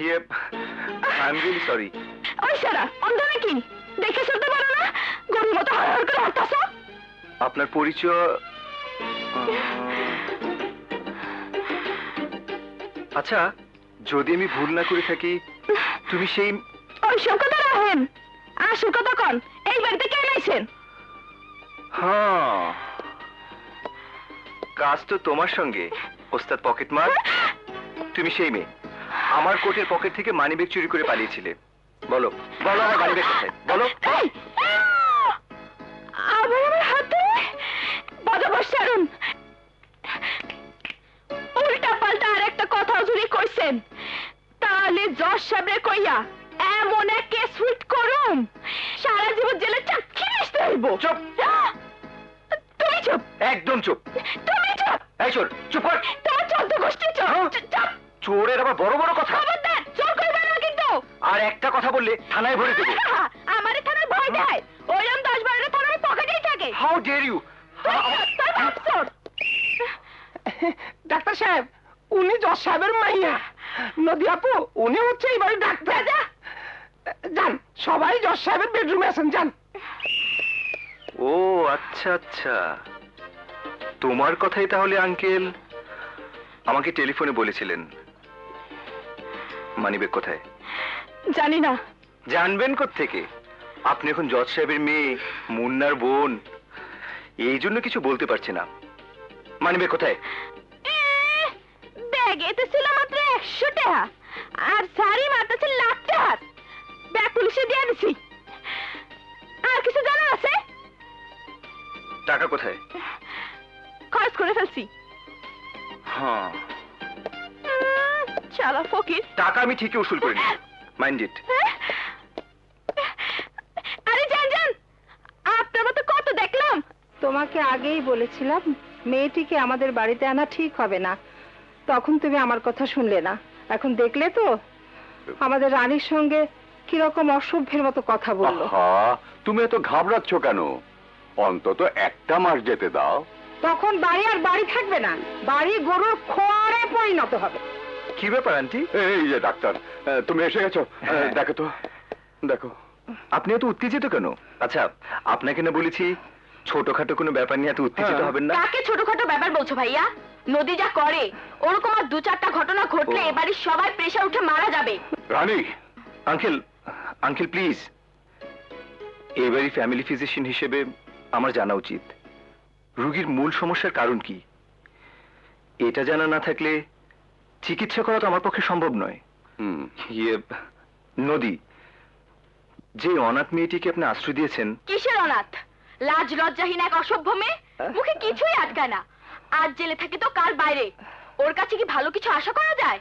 ইয়ে I am really sorry ওই সারা অন্ধ নাকি? দেখে পারো না? গরুর মতো করে হাঁটতাছ? আপনার পরিচয় আচ্ছা যদি আমি ভুল না করে থাকি তুমি সেই ওই কথা কন এই বাড়িতে কেন আইছেন হ্যাঁ। কাজ তো তোমার সঙ্গে। ওস্তাদ পকেট মার তুমি সেই মেয়ে। আমার কোটের পকেট থেকে মানিব্যাগ চুরি করে পালিয়েছিলে। বলো বলো আমার মানিব্যাগ কোথায়? বলো! আবার আমার হাতে? বদবস ছাড়ুন। উল্টা পাল্টা আর একটা কথাও যদি কইছেন তাহলে যশ সাবরে কইয়া এমন এক কেস ফিট করুম সারা জীবন জেলে চাকরি আসতে হইব। চুপ! তুমি চুপ। একদম চুপ। তুমি চুপ। এই চোর চুপ কর। তোমার চোদ্দ গোষ্ঠী চুপ। হ্যাঁ? চুপ, চুপ। চোরের আবার বড় বড় কথা। খবরদার চোর করবে না কিন্তু। আর একটা কথা বললে থানায় ভরে দেবো। আমার থানার ভয় দেয়। ওইরকম দশ বারোটা থানার পকেটেই থাকে। How dare you. ডাক্তার সাহেব উনি জজ সাহেবের মাইয়া। নদী আপু উনি হচ্ছে ডাক্তার। যান সবাই জজ সাহেবের বেডরুমে আছেন যান। ও আচ্ছা আচ্ছা। তোমার কথাই তাহলে আঙ্কেল। আমাকে টেলিফোনে বলেছিলেন। মানিব্যাগ কোথায়? জানি না। জানবেন থেকে আপনি এখন জজ সাহেবের মেয়ে মুন্নার বোন। এই জন্য কিছু বলতে পারছি না। মানিব্যাগ কোথায়? ব্যাগে তো ছিল মাত্র একশো টাকা। আর শাড়ি মাত্র ছিল লাখ টাকা। ব্যাগ পুলিশে দিয়ে দিছি। আর কিছু জানা আছে? টাকা কোথায়? খরচ করে ফেলছি। হ্যাঁ। শালা ফকির। টাকা আমি ঠিকই উসুল করে মাইন্ড ইট? আরে যান যান আপনার মতো কত দেখলাম? তোমাকে আগেই বলেছিলাম মেয়েটিকে আমাদের বাড়িতে আনা ঠিক হবে না। তখন তুমি আমার কথা শুনলে না। এখন দেখলে তো আমাদের রানীর সঙ্গে কীরকম অসভ্যের মতো কথা বলল। তুমি এত ঘাবড়াচ্ছ কেন? অন্তত একটা মাস যেতে দাও। তখন বাড়ি আর বাড়ি থাকবে না। বাড়ি গরুর খোয়ারে পরিণত হবে। কি ব্যাপার আন্টি? এই যে ডাক্তার তুমি এসে গেছো? হ্যাঁ। দেখো তো দেখো। আপনি এত উত্তেজিত কেন? আচ্ছা আপনাকে না বলেছি ছোটখাটো কোনো ব্যাপার নিয়ে এত উত্তেজিত হ্যাঁ। হবেন না? কাকে ছোটখাটো ব্যাপার বলছো ভাইয়া? নদী যা করে ওরকম আর দু চারটা ঘটনা ঘটলে ও। এবাড়ির সবাই প্রেশার উঠে মারা যাবে। রানী! আঙ্কেল আঙ্কেল প্লিজ এবারই ফ্যামিলি ফিজিশিয়ান হিসেবে আমার জানা উচিত। রোগীর মূল সমস্যার কারণ কি? এটা জানা না থাকলে চিকিৎসা করা তো আমার পক্ষে সম্ভব নয়। ইয়ে নদী। যে অনাথ মেয়েটিকে আপনি আশ্রয় দিয়েছেন কিসের অনাথ? লাজ লজ্জাহীন এক অসভ্য মেয়ে? মুখে কিছুই আটকায় না। আজ জেলে থাকে তো কাল বাইরে। ওর কাছে কি ভালো কিছু আশা করা যায়?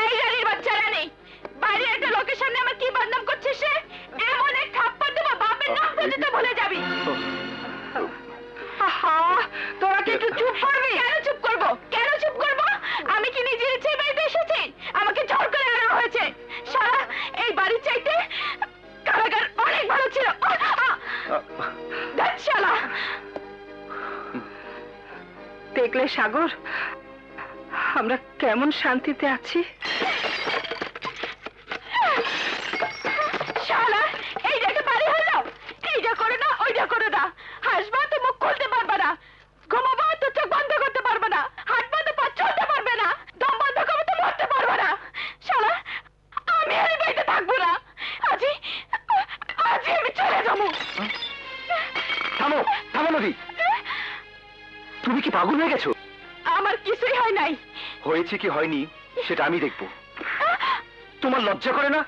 এই গাড়ির বাচ্চারা নেই। বাইরে একটা লোকের সামনে আমার কি বদনাম করছে সে? এমন এক থাপ্পড় দেবো বাপের নাম পর্যন্ত ভুলে যাবি। আহা তোরা কি একটু চুপ করবি? বাড়ির চাইতে কারাগার অনেক ভালো ছিল। দেখলে সাগর আমরা কেমন শান্তিতে আছি। থামো থামো নদী। তুমি কি পাগল হয়ে গেছো? আমার কিছুই হয় নাই। হয়েছে কি হয়নি সেটা আমি দেখব। তোমার লজ্জা করে না?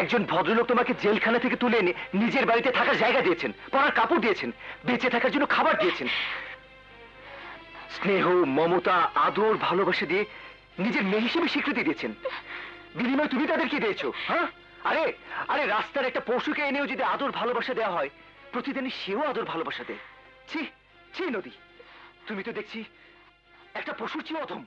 একজন ভদ্রলোক তোমাকে জেলখানা থেকে তুলে এনে নিজের বাড়িতে থাকার জায়গা দিয়েছেন পরার কাপড় দিয়েছেন বেঁচে থাকার জন্য খাবার দিয়েছেন। স্নেহ মমতা আদর ভালোবাসা দিয়ে নিজের মেয়ে হিসেবে স্বীকৃতি দিয়েছেন। বিনিময় তুমি তাদেরকে দিয়েছ হ্যাঁ? আরে আরে রাস্তার একটা পশুকে এনেও যদি আদর ভালোবাসা দেওয়া হয় প্রতিদিনই সেও আদর ভালোবাসা দেয়। ছি ছি নদী। তুমি তো দেখছি একটা পশুর চেয়ে অধম।